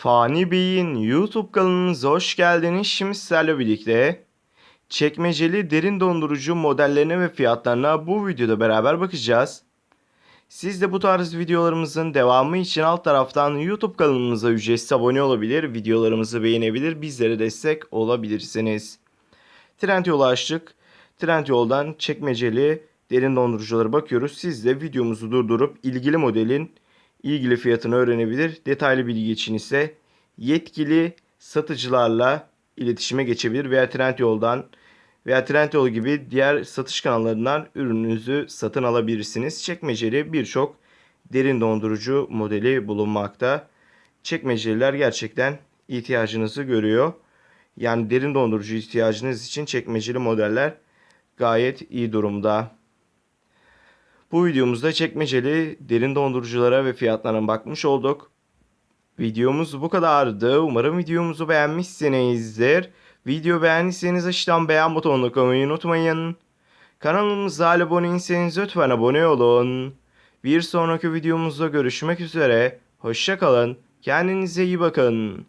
Fani Bey'in YouTube kanalınıza hoş geldiniz. Şimdi sizlerle birlikte çekmeceli derin dondurucu modellerine ve fiyatlarına bu videoda beraber bakacağız. Siz de bu tarz videolarımızın devamı için alt taraftan YouTube kanalımıza ücretsiz abone olabilir, videolarımızı beğenebilir, bizlere destek olabilirsiniz. Trendyol'u açtık. Trendyol'dan çekmeceli derin donduruculara bakıyoruz. Siz de videomuzu durdurup ilgili modelin ilgili fiyatını öğrenebilir. Detaylı bilgi için ise yetkili satıcılarla iletişime geçebilir veya Trendyol'dan veya Trendyol gibi diğer satış kanallarından ürününüzü satın alabilirsiniz. Çekmeceli birçok derin dondurucu modeli bulunmakta. Çekmeceliler gerçekten ihtiyacınızı görüyor. Yani derin dondurucu ihtiyacınız için çekmeceli modeller gayet iyi durumda. Bu videomuzda çekmeceli derin donduruculara ve fiyatlarına bakmış olduk. Videomuz bu kadardı. Umarım videomuzu beğenmişsinizdir. Video beğendiyseniz aşağıdan beğen butonuna koymayı unutmayın. Kanalımıza abone değilseniz lütfen abone olun. Bir sonraki videomuzda görüşmek üzere. Hoşça kalın. Kendinize iyi bakın.